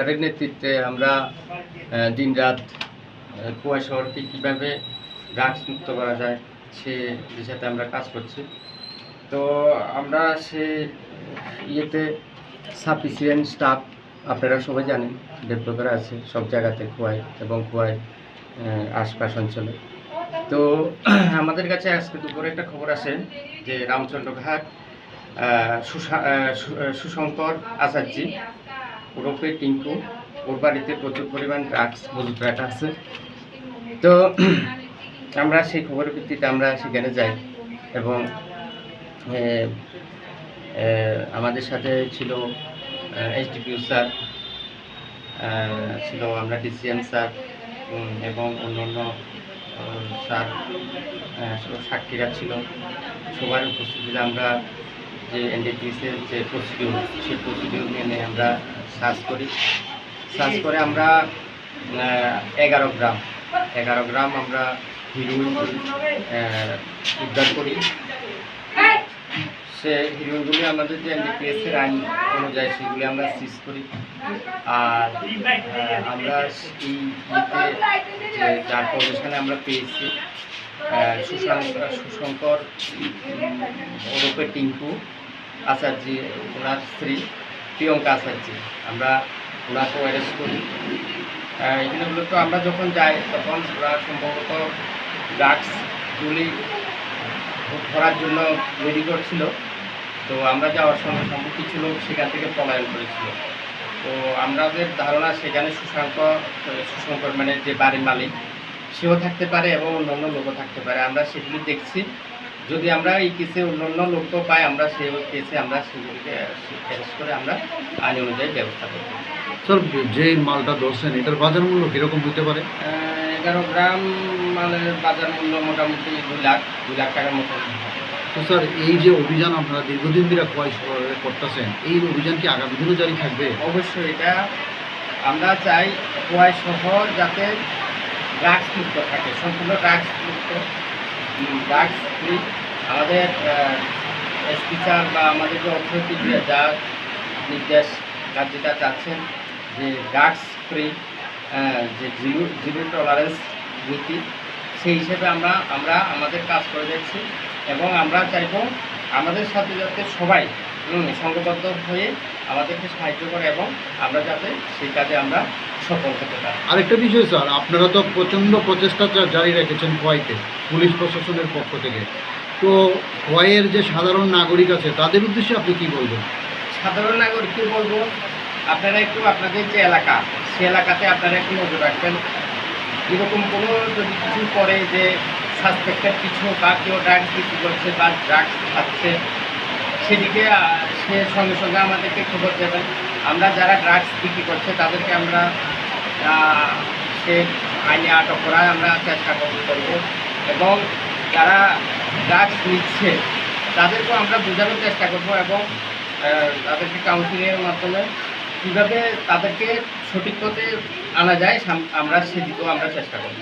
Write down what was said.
তাদের নেতৃত্বে আমরা দিন রাত কুয়া শহরকে কীভাবে ড্রাগস মুক্ত করা যায়, সে দিশাতে আমরা কাজ করছি। তো আমরা সে ইয়েতে সাফিসিয়েন্ট স্টাফ আপনারা সবাই জানেন ডেভেলপার আছে, সব জায়গাতে খোয়াই এবং খোয়াই আশপাশ অঞ্চলে। তো আমাদের কাছে আজকে দুপুরে একটা খবর আসে যে রামচন্দ্র ঘাট সুশঙ্কর আচার্যি ওরফে টিঙ্কু। ওর বাড়িতে প্রচুর পরিমাণ ড্রাগস মজুত রাখা আছে। তো আমরা সেই খবরের ভিত্তিতে আমরা সেখানে যাই এবং আমাদের সাথে ছিল এইচডিপিউ স্যার ছিল আমরা ডিসিএম স্যার এবং অন্যান্য স্যার সাক্ষীরা ছিল। সবার উপস্থিতিতে আমরা যে এনডিপিএসের যে প্রসিডিউর সেই প্রসিডিউর মেনে আমরা সার্চ করি। সার্চ করে আমরা এগারো গ্রাম এগারো গ্রাম আমরা হিরোইন উদ্ধার করি। সে হিরোইনগুলি আমাদের যে এনডিপিএসের আইন অনুযায়ী সেগুলি আমরা সিজ করি। আর আমরা যে যার পজিশনে আমরা পেয়েছি সুশঙ্কর উম, ওরফে টিঙ্কু আচার্য ওনার স্ত্রী। প্রিয়ঙ্কা আচার্য। আমরা ওনাকে অ্যারেস্ট করি। আহ, এগুলো তো আমরা যখন যাই তখন ওরা সম্ভবত ড্রাগসগুলি ধরার জন্য রেডি করছিল। তো আমরা যাওয়ার সময় সম্ভব কিছু লোক সেখান থেকে পলায়ন করেছিল। তো আমাদের ধারণা সেখানে সুশাঙ্ক সুশঙ্কর মানে যে বাড়ির মালিক সেও থাকতে পারে এবং অন্যান্য লোকও থাকতে পারে। আমরা সেগুলি দেখছি। যদি আমরা এই কেসে অন্য অন্যান্য লোকও পাই আমরা সেই কেসে আমরা সেগুলিকে অ্যারেস্ট করে আমরা আইন অনুযায়ী ব্যবস্থা করব। স্যার যে মালটা ধরছেন এটার বাজার মূল্য কীরকম হতে পারে? এগারো গ্রাম মালের বাজার মূল্য মোটামুটি দুই লাখ দুই লাখ টাকার মতো। তো স্যার এই যে অভিযান আপনারা দীর্ঘদিন ধরে করতেছেন এই অভিযান কি আগামী দিনও জারি থাকবে? অবশ্যই এটা আমরা চাই খোয়াই শহর যাতে ড্রাগস মুক্ত থাকে সম্পূর্ণ ড্রাগস মুক্ত ড্রাগস ফ্রি আমাদের এসপি বা আমাদের যে অর্থনৈতিক যা নির্দেশ কার্যটা চাচ্ছেন, যে ড্রাগস ফ্রি যে জিরো জিরো টলারেন্স নীতি, সেই হিসেবে আমরা আমরা আমাদের কাজ করে যাচ্ছি এবং আমরা চাইব আমাদের সাথে যাতে সবাই হুম, সংঘবদ্ধ হয়ে আমাদেরকে সাহায্য করে এবং আমরা যাতে সেই কাজে আমরা সফল হতে পারি। আরেকটা বিষয় স্যার আপনারা তো প্রচণ্ড প্রচেষ্টা জারি রেখেছেন খোয়াইতে পুলিশ প্রশাসনের পক্ষ থেকে। তো খোয়াইয়ের যে সাধারণ নাগরিক আছে তাদের উদ্দেশ্যে আপনি কি বলবেন? সাধারণ নাগরিক নাগরিককে বলব? আপনারা একটু আপনাদের যে এলাকা সে এলাকাতে আপনারা একটু নজর রাখবেন। এরকম কোনো যদি কিছু করে যে সাসপেক্টেড কিছু বা কেউ ড্রাগস বিক্রি করছে বা ড্রাগস খাচ্ছে সেদিকে সে সঙ্গে সঙ্গে আমাদেরকে খবর দেবেন আমরা যারা ড্রাগস বিক্রি করছে, তাদেরকে আমরা সে আইনে আটক করার আমরা চেষ্টা করব। এবং যারা ড্রাগস নিচ্ছে, তাদেরকেও আমরা বোঝানোর চেষ্টা করব এবং তাদেরকে কাউন্সিলিংয়ের মাধ্যমে কীভাবে তাদেরকে সঠিক পথে আনা যায় আমরা সেদিকেও আমরা চেষ্টা করব।